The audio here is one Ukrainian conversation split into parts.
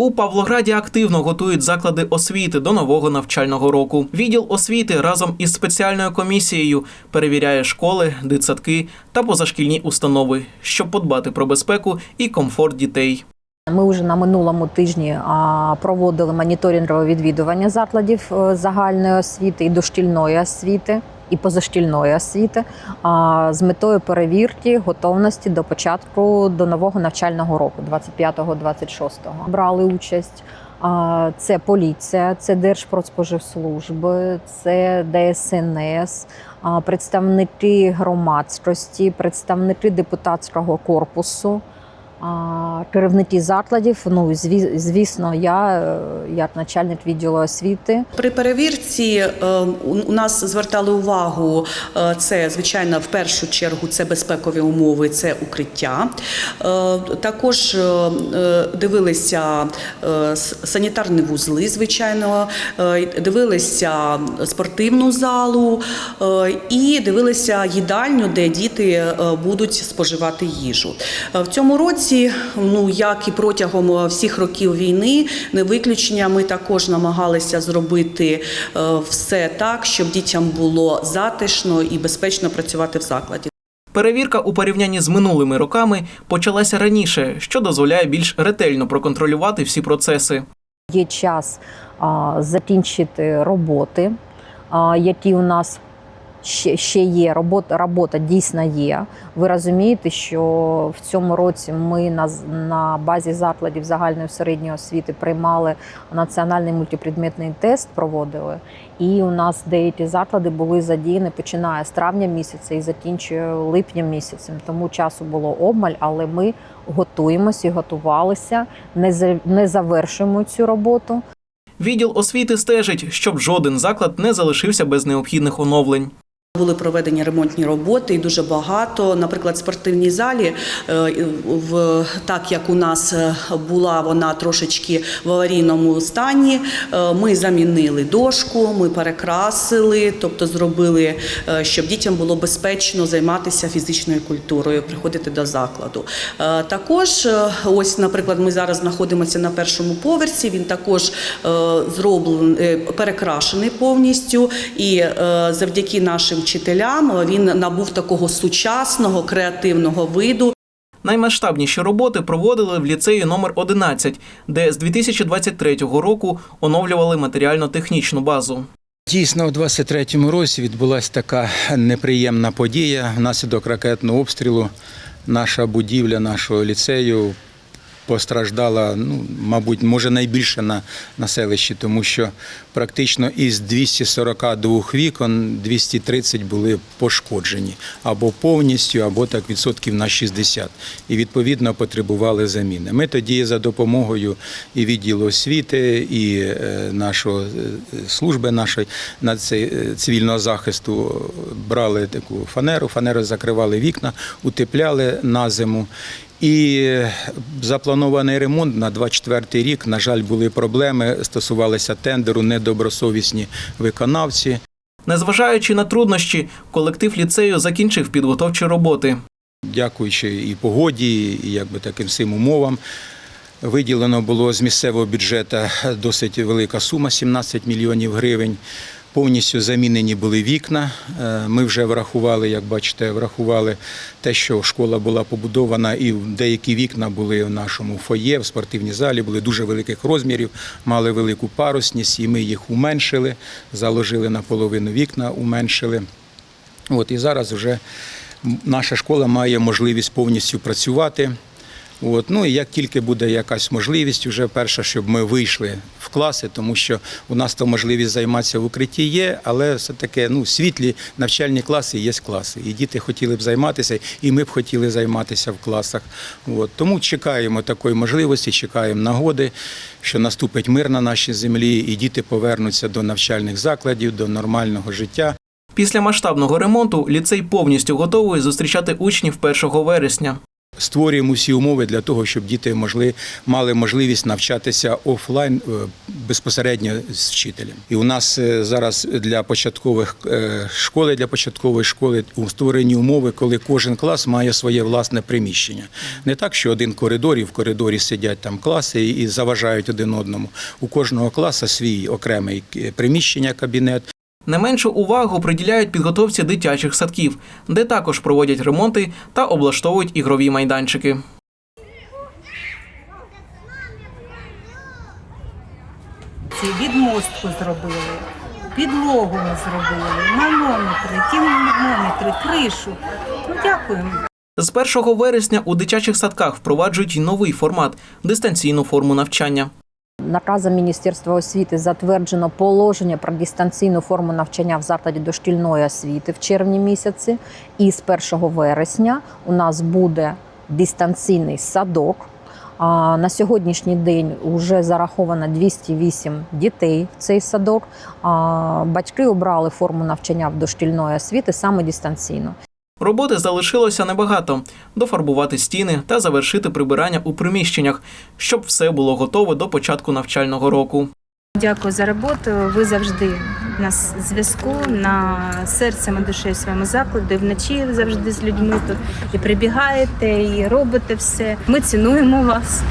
У Павлограді активно готують заклади освіти до нового навчального року. Відділ освіти разом із спеціальною комісією перевіряє школи, дитсадки та позашкільні установи, щоб подбати про безпеку і комфорт дітей. Ми вже на минулому тижні проводили моніторингове відвідування закладів е, загальної освіти і дошкільної освіти. І позашкільної освіти з метою перевірки готовності до початку до нового навчального року, 25-26. Брали участь це поліція, це Держпродспоживслужби, це ДСНС, представники громадськості, представники депутатського корпусу. Керівники закладів, ну звісно, я е, як начальник відділу освіти. При перевірці е, у нас звертали увагу. е, Це звичайно в першу чергу це безпекові умови, це укриття. Також дивилися санітарні вузли, звичайно, дивилися спортивну залу і дивилися їдальню, де діти будуть споживати їжу. В цьому році, ну як і протягом е, всіх років війни, не виключення, ми також намагалися зробити е, все так, щоб дітям було затишно і безпечно працювати в закладі. Перевірка у порівнянні з минулими роками почалася раніше, що дозволяє більш ретельно проконтролювати всі процеси. Є час а, закінчити роботи, а, які у нас ще, ще є. Робота, робота дійсно є. Ви розумієте, що в цьому році ми на, на базі закладів загальної середньої освіти приймали національний мультипредметний тест, проводили. І у нас деякі заклади були задіяні починає з травня місяця і закінчує липнем місяцем. Тому часу було обмаль, але ми готуємося і готувалися, не, не завершуємо цю роботу. Відділ освіти стежить, щоб жоден заклад не залишився без необхідних оновлень. Були проведені ремонтні роботи і дуже багато. Наприклад, в спортивній залі, е, так як у нас е, була вона трошечки в аварійному стані, е, ми замінили дошку, ми перекрасили, тобто зробили, щоб дітям було безпечно займатися фізичною культурою, приходити до закладу. Також, ось, наприклад, ми зараз знаходимося на першому поверсі. Він також зроблений перекрашений повністю, і завдяки нашим вчителям е, він набув такого сучасного креативного виду. Наймасштабніші роботи проводили в ліцеї номер 11, де з 2023 року оновлювали матеріально-технічну базу. Дійсно, у 23-му році відбулася така неприємна подія. Внаслідок ракетного обстрілу наша будівля нашого ліцею постраждала, ну, мабуть, може найбільше на, на селищі, тому що практично із 242 вікон 230 були пошкоджені або повністю, або так відсотків на 60. І відповідно потребували заміни. Ми тоді за допомогою і відділу освіти, і е, нашого е, служби нашої наці- е, цивільного захисту брали таку фанеру, фанеру закривали вікна, утепляли на зиму. І запланований ремонт на 24 рік, на жаль, були проблеми, стосувалися тендеру, недобросовісні виконавці. Незважаючи на труднощі, колектив ліцею закінчив підготовчі роботи. Дякуючи і погоді, і якби таким всім умовам. Виділено було з місцевого бюджету досить велика сума 17 мільйонів гривень. Повністю замінені були вікна. Е, Ми вже врахували, як бачите, врахували те, що школа була побудована, і деякі вікна були в нашому фоє, в спортивній залі, були дуже великих розмірів, мали велику парусність, і ми їх уменшили, заложили наполовину вікна, уменшили. От і зараз вже наша школа має можливість повністю працювати. От, ну і як тільки буде якась можливість, вже перше, щоб ми вийшли класи, тому що у нас то можливість займатися в укритті є, але все таки ну, світлі навчальні класи є класи. І діти хотіли б займатися, і ми б хотіли займатися в класах. От, тому чекаємо такої можливості, чекаємо нагоди, що наступить мир на нашій землі, і діти повернуться до навчальних закладів, до нормального життя. Після масштабного ремонту ліцей повністю готовий зустрічати учнів 1 вересня. Створюємо всі умови для того, щоб діти могли, мали можливість навчатися офлайн е, безпосередньо з вчителем. І у нас е, зараз для початкових е, школи, для початкової школи у створені умови, коли кожен клас має своє власне приміщення. Не так, що один коридор і в коридорі сидять там класи і заважають один одному. У кожного класу свій окремий приміщення, кабінет. Не меншу увагу приділяють підготовці дитячих садків, де також проводять ремонти та облаштовують ігрові майданчики. Ці відмостку зробили, підлогу ми зробили, манометри, термометри, кришу. Ну, дякуємо. З 1 вересня у дитячих садках впроваджують новий формат дистанційну форму навчання. Наказом Міністерства освіти затверджено положення про дистанційну форму навчання в закладі дошкільної освіти в червні місяці. І з 1 вересня у нас буде дистанційний садок. На сьогоднішній день вже зараховано 208 дітей в цей садок. Батьки обрали форму навчання в дошкільної освіти саме дистанційно. Роботи залишилося небагато дофарбувати стіни та завершити прибирання у приміщеннях, щоб все було готове до початку навчального року. Дякую за роботу. Ви завжди на зв'язку, на серцем і душею своєму закладу. І вночі завжди з людьми тут і прибігаєте, і робите все. Ми цінуємо вас,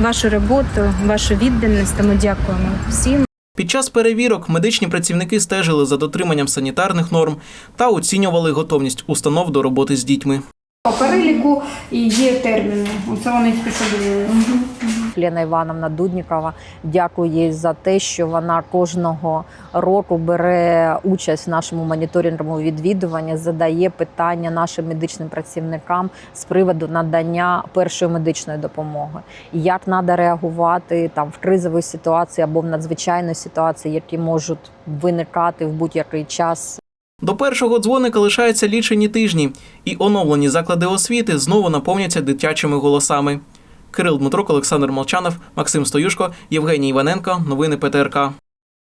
вашу роботу, вашу відданість. Тому дякуємо всім. Під час перевірок медичні працівники стежили за дотриманням санітарних норм та оцінювали готовність установ до роботи з дітьми. По переліку і є терміни. Оце вони списали. Лена Івановна Дуднікова. Дякую їй за те, що вона кожного року бере участь в нашому моніторинговому відвідуванні, задає питання нашим медичним працівникам з приводу надання першої медичної допомоги. Як треба реагувати там в кризовій ситуації або в надзвичайній ситуації, які можуть виникати в будь-який час До першого дзвоника лишаються лічені тижні, і оновлені заклади освіти знову наповняться дитячими голосами. Кирил Дмитрук, Олександр Молчанов, Максим Стоюшко, Євгеній Іваненко. Новини ПТРК.